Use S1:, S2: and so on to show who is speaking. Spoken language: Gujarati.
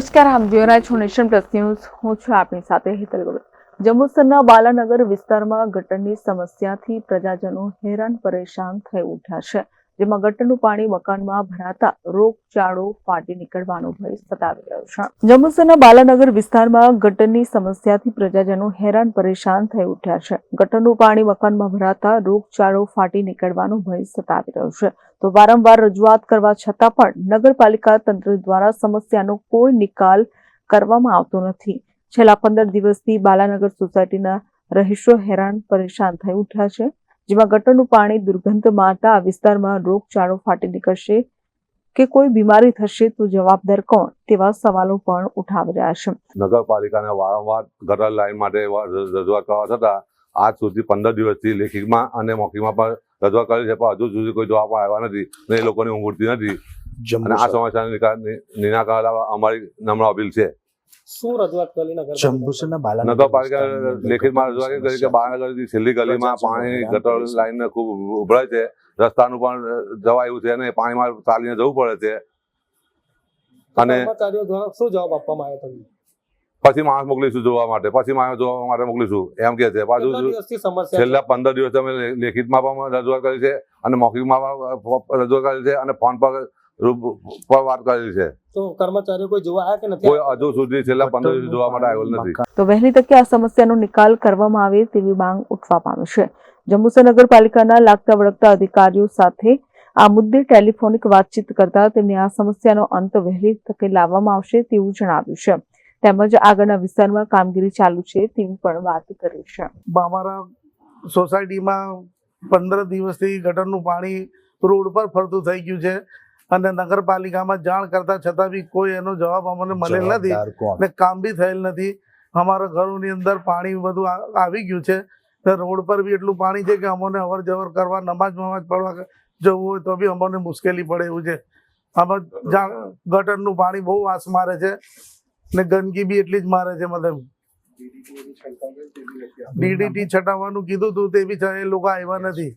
S1: નમસ્કાર આપ જોઈ રહ્યા છો નેશન પ્લસ ન્યૂઝ. હું છું આપની સાથે હિતલ ગોવિંદ. જંબુસરના બાલાનગર વિસ્તારમાં ગટરની સમસ્યાથી પ્રજાજનો હેરાન પરેશાન થઈ ઉઠ્યા છે. જેમાં ગટરનું પાણી મકાનમાં ભરાતા રોગચાળો ફાટી નીકળવાનો ભય સતાવી રહ્યો છે. જંબુસરના બાલાનગર વિસ્તારમાં ગટરની સમસ્યાથી પ્રજાજનો હેરાન પરેશાન થઈ ઉઠ્યા છે. ગટરનું પાણી મકાનમાં ભરાતા રોગચાળો ફાટી નીકળવાનો ભય સતાવી રહ્યો છે. તો વારંવાર રજૂઆત કરવા છતાં પણ નગરપાલિકા તંત્ર દ્વારા સમસ્યાનો કોઈ નિકાલ કરવામાં આવતો નથી. છેલ્લા પંદર દિવસથી બાલાનગર સોસાયટીના રહીશો હેરાન પરેશાન થઈ ઉઠ્યા છે. જેમાં ગટરનું પાણી દુર્ગંધ મારતા આ વિસ્તારમાં રોગચાળો ફાટી નીકળશે કે કોઈ બીમારી થશે તો જવાબદાર કોણ તેવા સવાલો પણ ઉઠાવી રહ્યા છે.
S2: નગરપાલિકાને વારંવાર ગટર લાઈન માટે રજૂઆત કરવા છતાં આજ સુધી પંદર દિવસથી લેખિતમાં અને મૌખિકમાં પણ રજૂઆત કરી છે પણ હજુ સુધી કોઈ જવાબ આવ્યા નથી અને એ લોકોની ઊંઘ ઉડતી નથી. અને આ સમસ્યાને નિરાકરણ અમારી નમ્ર અપીલ છે.
S3: શું રજૂઆત કરી નગરપાલિકા.
S4: જંબુસરના
S2: નગરપાલિકા લેખિતમાં રજૂઆત કરી કે બાળનગરથી છેલ્લી ગલીમાં પાણી ગટર લાઈન ખૂબ ઉભરાય છે. રસ્તાનું પણ જવા એવું છે અને પાણીમાં ચાલીને જવું પડે છે. અને
S3: કર્મચારીઓ દ્વારા શું જવાબ આપવામાં આવ્યો તમને?
S2: પછી માણસ મોકલીશું જોવા માટે. પછી માણસ જોવા માટે મોકલીશું. એમ કે છે. પાછું? છેલ્લા પંદર દિવસ અમે લેખિત લેખિતમાં પણ રજૂઆત કરી છે અને મૌખિકમાં પણ રજૂઆત કરી છે અને ફોન પર વાત કરેલી છે.
S3: તો કર્મચારીઓ કોઈ જોવા આવ્યા કે નથી
S2: કોઈ હજુ સુધી છેલ્લા પંદર દિવસ જોવા માટે આવેલ નથી.
S1: તો વહેલી તકે આ સમસ્યાનો નિકાલ કરવામાં આવે તેવી માંગ ઉઠવા પામી છે. જંબુસર નગરપાલિકાના લાગતા વળગતા અધિકારીઓ સાથે આ મુદ્દે ટેલિફોનિક વાતચીત કરતા તેમણે આ સમસ્યાનો અંત વહેલી તકે લાવવામાં આવશે તેવું જણાવ્યું છે. તેમજ આગળના વિસ્તારમાં કામગીરી ચાલુ છે તેવી પણ વાત કરી છે.
S5: અમારા સોસાયટીમાં પંદર દિવસથી ગટરનું પાણી રોડ પર ફરતું થઈ ગયું છે. અને નગરપાલિકામાં જાણ કરતા છતાં બી કોઈ એનો જવાબ અમને મળેલ નથી. અને કામ બી થયેલ નથી. અમારા ઘરોની અંદર પાણી બધું આવી ગયું છે. રોડ પર બી એટલું પાણી છે કે અમને અવર જવર કરવા નમાજ નમાજ પડવા જવું હોય તો બી અમને મુશ્કેલી પડે એવું છે. આમાં ગટરનું પાણી બહુ વાસ મારે છે. ને ગંદકી બી એટલી જ મારે છે મતલબ. ડીડીટી છટાવવાનું કીધું હતું તે બી છ- એ લોકો આવ્યા નથી.